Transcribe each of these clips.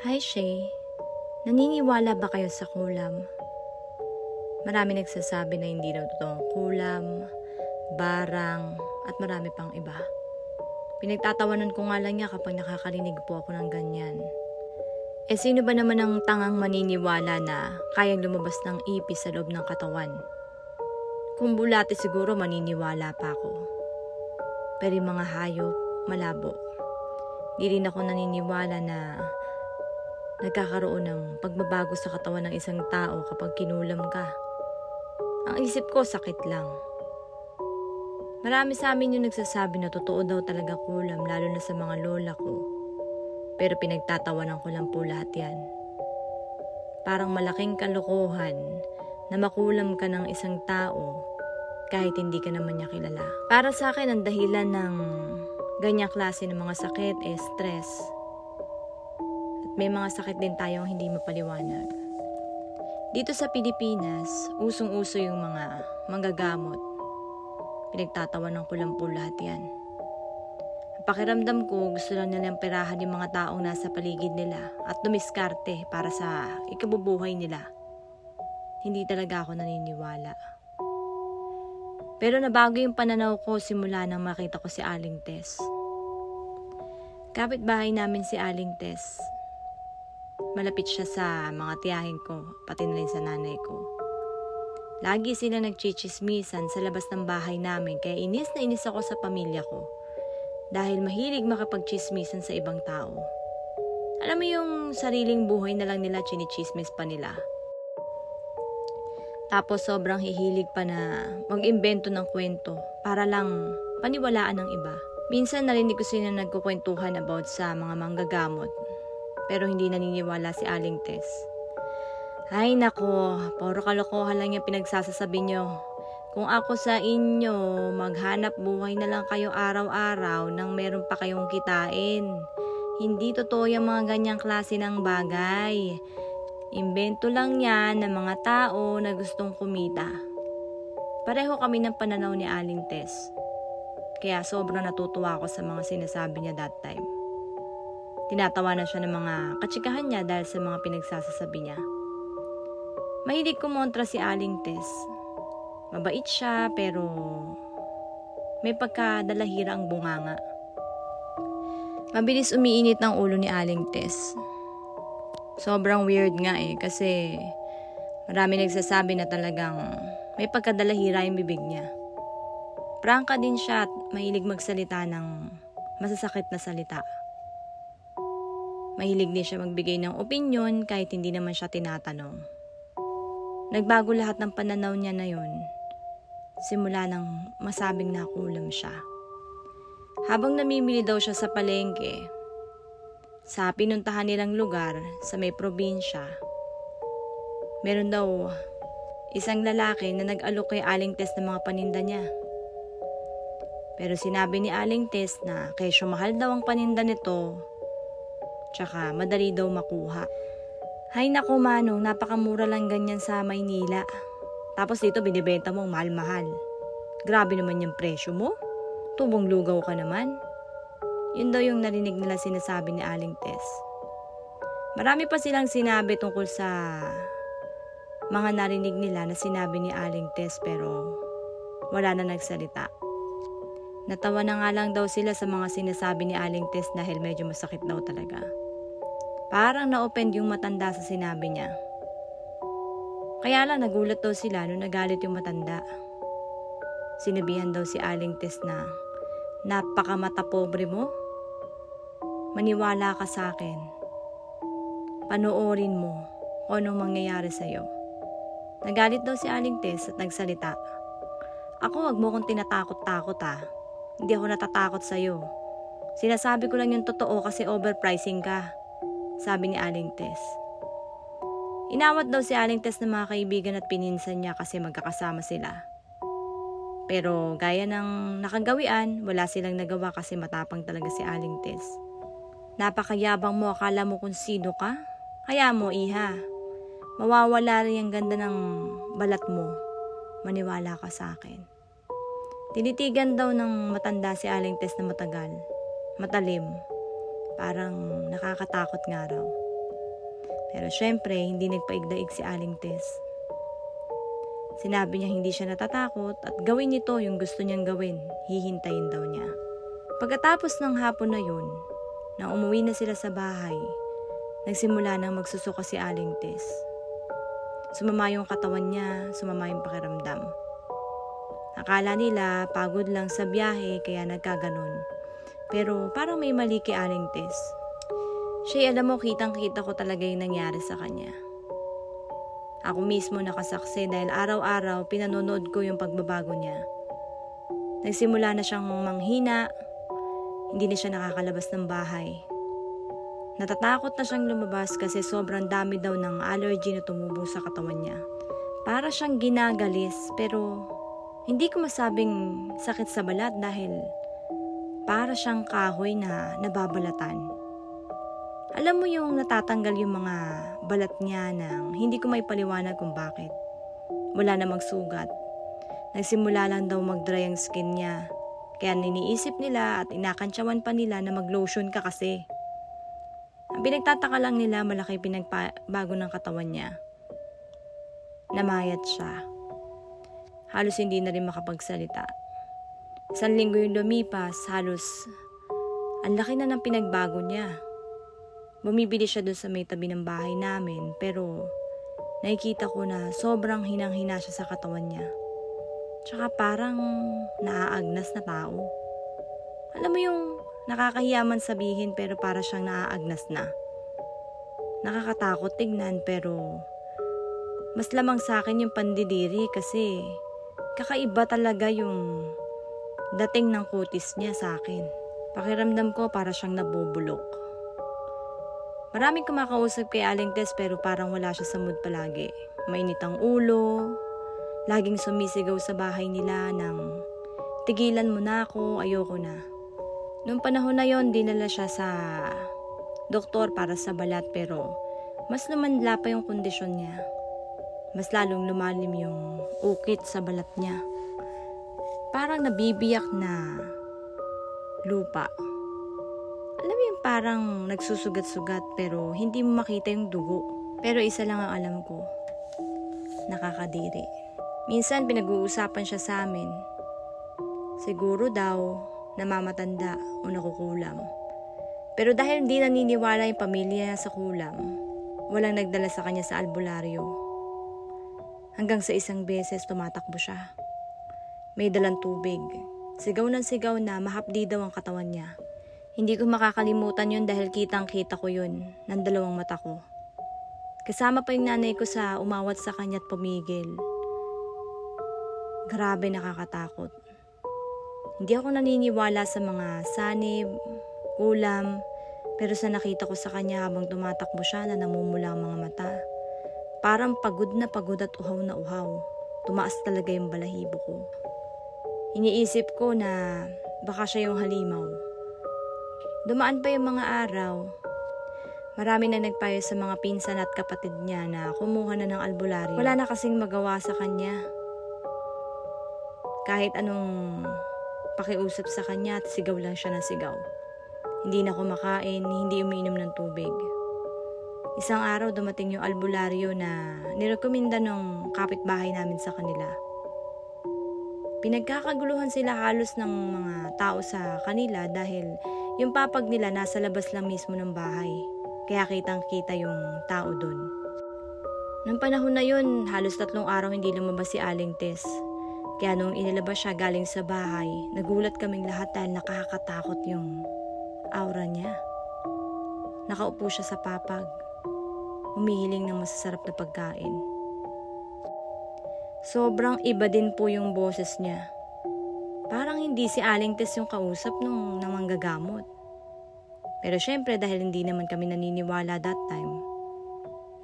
Hi Shay, naniniwala ba kayo sa kulam? Marami nagsasabi na hindi daw totoong kulam, barang, at marami pang iba. Pinagtatawanan ko nga lang niya kapag nakakarinig po ako ng ganyan. Eh sino ba naman ang tangang maniniwala na kayang lumabas ng ipis sa loob ng katawan? Kung bulate siguro maniniwala pa ako. Pero yung mga hayop, malabo. Di rin ako naniniwala na nagkakaroon ng pagbabago sa katawan ng isang tao kapag kinulam ka. Ang isip ko, sakit lang. Marami sa amin yung nagsasabi na totoo daw talaga kulam, lalo na sa mga lola ko. Pero pinagtatawanan ko lang po lahat yan. Parang malaking kalokohan na makulam ka ng isang tao kahit hindi ka naman niya kilala. Para sa akin, ang dahilan ng ganyang klase ng mga sakit is stress. May mga sakit din tayong hindi mapaliwanag. Dito sa Pilipinas, usong-uso yung mga manggagamot. Pinagtatawanan ko lang po lahat yan. Pakiramdam ko, gusto lang nilang perahan yung mga taong nasa paligid nila at dumiskarte para sa ikabubuhay nila. Hindi talaga ako naniniwala. Pero nabago yung pananaw ko simula nang makita ko si Aling Tess. Kapit-bahay namin si Aling Tess. Malapit siya sa mga tiyahin ko, pati na rin sa nanay ko. Lagi sila nagchichismisan sa labas ng bahay namin kaya inis na inis ako sa pamilya ko. Dahil mahilig makapagchismisan sa ibang tao. Alam mo yung sariling buhay na lang nila chinichismis pa nila. Tapos sobrang hihilig pa na mag-imbento ng kwento para lang paniwalaan ng iba. Minsan narinig ko sila nagkukwentuhan about sa mga manggagamot. Pero hindi naniniwala si Aling Tess. Ay nako, puro kalokohan lang yung pinagsasasabi nyo. Kung ako sa inyo, maghanap buhay na lang kayo araw-araw nang meron pa kayong kitain. Hindi totoo yung mga ganyang klase ng bagay. Imbento lang yan ng mga tao na gustong kumita. Pareho kami ng pananaw ni Aling Tess. Kaya sobrang natutuwa ako sa mga sinasabi niya that time. Tinatawanan siya ng mga katsikahan niya dahil sa mga pinagsasasabi niya. Mahilig kumontra si Aling Tess. Mabait siya pero may pagkadalahira ang bunganga. Mabilis umiinit ang ulo ni Aling Tess. Sobrang weird nga eh kasi marami nagsasabi na talagang may pagkadalahira yung bibig niya. Prangka din siya at mahilig magsalita ng masasakit na salita. Mahilig din siya magbigay ng opinion kahit hindi naman siya tinatanong. Nagbago lahat ng pananaw niya na yon. Simula nang masabing nakulam siya. Habang namimili daw siya sa palengke, sa pinuntahan nilang lugar sa may probinsya, meron daw isang lalaki na nag-alok kay Aling Tess ng mga paninda niya. Pero sinabi ni Aling Tess na kesyo mahal daw ang paninda nito, tsaka madali daw makuha. Hay nako manong, napakamura lang ganyan sa Maynila. Tapos dito binibenta mo mahal-mahal. Grabe naman yung presyo mo. Tubong lugaw ka naman. Yun daw yung narinig nila sinasabi ni Aling Tess. Marami pa silang sinabi tungkol sa mga narinig nila na sinabi ni Aling Tess pero wala na nagsalita. Natawa na nga lang daw sila sa mga sinasabi ni Aling Tess dahil medyo masakit daw talaga. Parang na-open yung matanda sa sinabi niya. Kaya lang nagulat daw sila nung nagalit yung matanda. Sinabihan daw si Aling Tess na, Napakamata pobre mo. Maniwala ka sa akin. Panoorin mo kung anong mangyayari sa'yo. Nagalit daw si Aling Tess at nagsalita. Ako wag mo kong tinatakot-takot ah. Hindi ako natatakot sa'yo. Sinasabi ko lang yung totoo kasi overpricing ka. Sabi ni Aling Tess. Inawat daw si Aling Tess ng mga kaibigan at pininsan niya kasi magkakasama sila. Pero gaya ng nakagawian, wala silang nagawa kasi matapang talaga si Aling Tess. Napakayabang mo, akala mo kung sino ka? Kaya mo, iha. Mawawala rin ang ganda ng balat mo. Maniwala ka sa akin. Tinitigan daw ng matanda si Aling Tess na matagal. Matalim. Parang nakakatakot nga raw. Pero syempre, hindi nagpaigdaig si Aling Tess. Sinabi niya hindi siya natatakot at gawin nito yung gusto niyang gawin. Hihintayin daw niya. Pagkatapos ng hapon na yun, nang umuwi na sila sa bahay, nagsimula nang magsusuka si Aling Tess. Sumama yung katawan niya, sumama yung pakiramdam. Akala nila pagod lang sa biyahe kaya nagkaganon. Pero parang may mali kay Aling Tess. Siya alam mo, kitang kita ko talaga yung nangyari sa kanya. Ako mismo nakasaksi dahil araw-araw pinanonood ko yung pagbabago niya. Nagsimula na siyang manghina, hindi na siya nakakalabas ng bahay. Natatakot na siyang lumabas kasi sobrang dami daw ng allergy na tumubo sa katawan niya. Para siyang ginagalis pero hindi ko masabing sakit sa balat dahil para siyang kahoy na nababalatan. Alam mo yung natatanggal yung mga balat niya nang hindi ko may paliwanag kung bakit. Wala namang sugat. Nagsimula lang daw mag-dry ang skin niya. Kaya niniisip nila at inakantsawan pa nila na mag-lotion ka kasi. Ang pinagtataka lang nila malaki pinagbago ng katawan niya. Namayat siya. Halos hindi na rin makapagsalita. Isang linggo yung lumipas, halos ang laki na ng pinagbago niya. Bumibili siya doon sa may tabi ng bahay namin pero nakikita ko na sobrang hinang-hina siya sa katawan niya. Tsaka parang naaagnas na tao. Alam mo yung nakakahiyaman sabihin pero para siyang naaagnas na. Nakakatakot tignan pero mas lamang sa akin yung pandidiri kasi kakaiba talaga yung dating ng kutis niya sa akin. Pakiramdam ko para siyang nabubulok. Maraming kumakausap kay Aling Tess pero parang wala siya sa mood palagi. Mainit ang ulo, laging sumisigaw sa bahay nila ng tigilan mo na ako, ayoko na. Noong panahon na yon, dinala siya sa doktor para sa balat pero mas lumanla pa yung kondisyon niya. Mas lalong lumalim yung ukit sa balat niya. Parang nabibiyak na lupa. Alam mo yung parang nagsusugat-sugat pero hindi mo makita yung dugo. Pero isa lang ang alam ko. Nakakadiri. Minsan pinag-uusapan siya sa amin. Siguro daw namamatanda o nakukulam. Pero dahil hindi naniniwala yung pamilya niya sa kulam, walang nagdala sa kanya sa albularyo. Hanggang sa isang beses tumatakbo siya. May dalang tubig. Sigaw ng sigaw na mahapdi daw ang katawan niya. Hindi ko makakalimutan yun dahil kitang kita ko yun ng dalawang mata ko. Kasama pa yung nanay ko sa umawat sa kanya at pumigil. Grabe nakakatakot. Hindi ako naniniwala sa mga sanib, kulam, pero sa nakita ko sa kanya habang tumatakbo siya na namumula ang mga mata. Parang pagod na pagod at uhaw na uhaw. Tumaas talaga yung balahibo ko. Iniisip ko na baka siya yung halimaw. Dumaan pa yung mga araw. Marami na nagpayo sa mga pinsan at kapatid niya na kumuha na ng albularyo. Wala na kasing magawa sa kanya. Kahit anong pakiusap sa kanya at sigaw lang siya ng sigaw. Hindi na kumakain, hindi umiinom ng tubig. Isang araw dumating yung albularyo na nirekomenda ng kapitbahay namin sa kanila. Pinagkakaguluhan sila halos ng mga tao sa kanila dahil yung papag nila nasa labas lang mismo ng bahay. Kaya kitang kita yung tao dun. Nung panahon na yun, halos tatlong araw hindi lumabas si Aling Tess. Kaya nung inilabas siya galing sa bahay, nagulat kaming lahat dahil nakakatakot yung aura niya. Nakaupo siya sa papag, humihiling ng masasarap na pagkain. Sobrang iba din po yung boses niya. Parang hindi si Aling Tess yung kausap nung namanggagamot. Pero syempre dahil hindi naman kami naniniwala that time,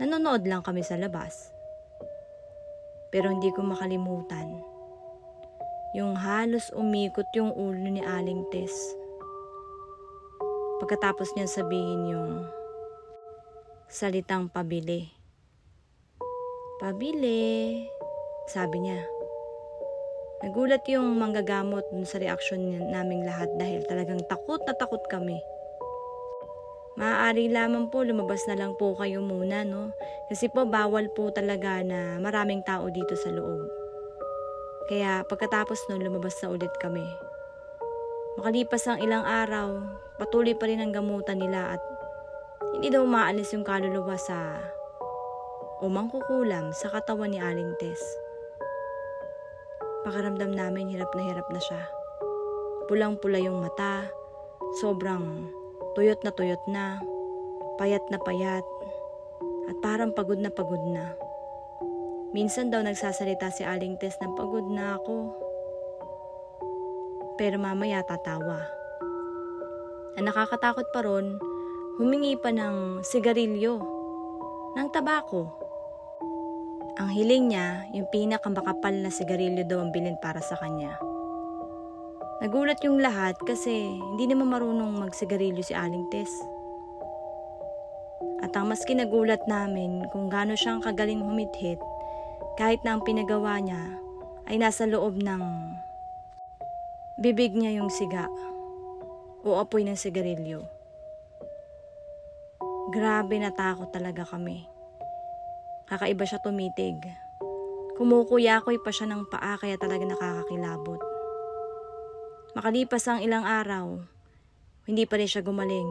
nanonood lang kami sa labas. Pero hindi ko makalimutan yung halos umikot yung ulo ni Aling Tess. Pagkatapos niya sabihin yung salitang pabili. Pabili, sabi niya. Nagulat yung manggagamot dun sa reaksyon naming lahat dahil talagang takot na takot kami. maaari lamang po lumabas na lang po kayo muna, no? Kasi po bawal po talaga na maraming tao dito sa loob. Kaya pagkatapos nun, lumabas na ulit kami. Makalipas ang ilang araw, patuloy pa rin ang gamutan nila at hindi daw maalis yung kaluluwa sa o mangkukulam sa katawan ni Aling Tess. Pakaramdam namin hirap na hirap na siya. Pulang-pula yung mata, sobrang tuyot na tuyot na, payat na payat, at parang pagod na pagod na. Minsan daw nagsasalita si Aling Tess ng pagod na ako. Pero mamaya tatawa. Ang nakakatakot pa ron, humingi pa ng sigarilyo, ng tabako. Ang hiling niya, yung pinakamakapal na sigarilyo daw ang bilin para sa kanya. Nagulat yung lahat kasi hindi naman marunong magsigarilyo si Aling Tess. At ang mas kinagulat namin kung gaano siyang kagaling humithit kahit na ang pinagawa niya ay nasa loob ng bibig niya yung siga o apoy ng sigarilyo. Grabe natakot talaga kami. Kakaiba siya tumitig. Kumukuyakoy pa siya ng paa kaya talaga nakakakilabot. Makalipas ang ilang araw, hindi pa rin siya gumaling.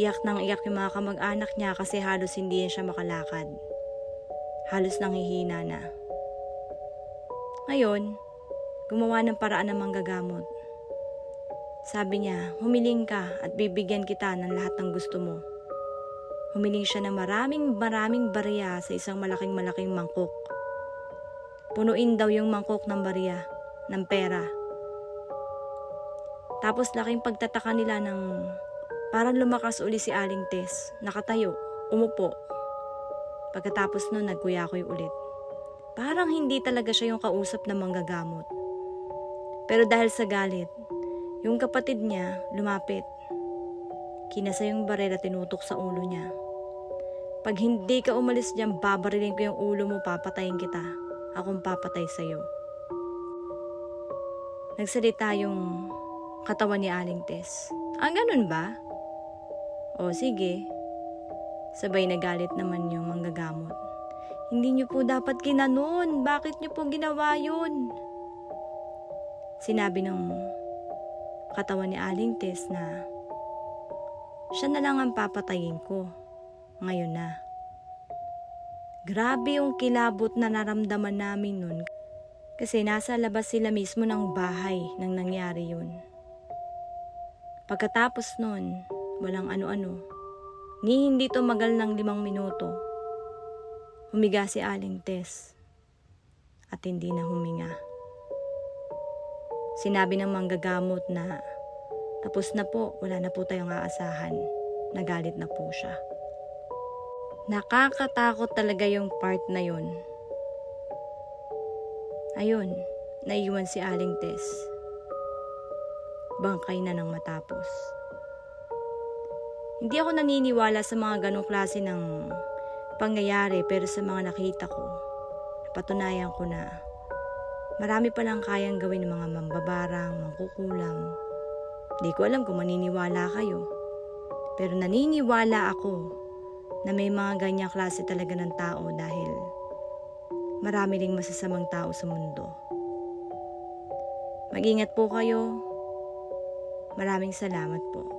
Iyak nang iyak yung mga kamag-anak niya kasi halos hindi siya makalakad. Halos nanghihina na. Ngayon, gumawa ng paraan ng manggagamot. Sabi niya, humiling ka at bibigyan kita ng lahat ng gusto mo. Humiling siya ng maraming maraming barya sa isang malaking malaking mangkok. Punuin daw yung mangkok ng barya, ng pera. Tapos laking pagtataka nila ng parang lumakas uli si Aling Tess, nakatayo, umupo. Pagkatapos nun, nagkuyakoy ulit. Parang hindi talaga siya yung kausap na manggagamot. Pero dahil sa galit, yung kapatid niya lumapit. Kinasa yung barel at tinutok sa ulo niya. Pag hindi ka umalis dyan, babarilin ko yung ulo mo, papatayin kita. Akong papatay sa'yo. Nagsalita yung katawan ni Aling Tess. Ah, ganun ba? O sige. Sabay nagalit naman yung manggagamot. Hindi niyo po dapat ginanon. Bakit niyo po ginawa yun? Sinabi ng katawan ni Aling Tess na siya na lang ang papatayin ko. Ngayon na. Grabe yung kilabot na naramdaman namin nun kasi nasa labas sila mismo ng bahay nang nangyari yun. Pagkatapos nun, walang ano-ano, ni hindi tumagal ng limang minuto, humiga si Aling Tess at hindi na huminga. Sinabi ng manggagamot na tapos na po, wala na po tayong aasahan. Nagalit na po siya. Nakakatakot talaga yung part na yun. Ayun, naiwan si Aling Tess. Bangkay na nang matapos. Hindi ako naniniwala sa mga ganong klase ng pangyayari pero sa mga nakita ko, napatunayan ko na marami palang kayang gawin ng mga mambabarang, mangkukulam. Di ko alam kung maniniwala kayo. Pero naniniwala ako na may mga ganyang klase talaga ng tao dahil marami ding masasamang tao sa mundo. Mag-ingat po kayo. Maraming salamat po.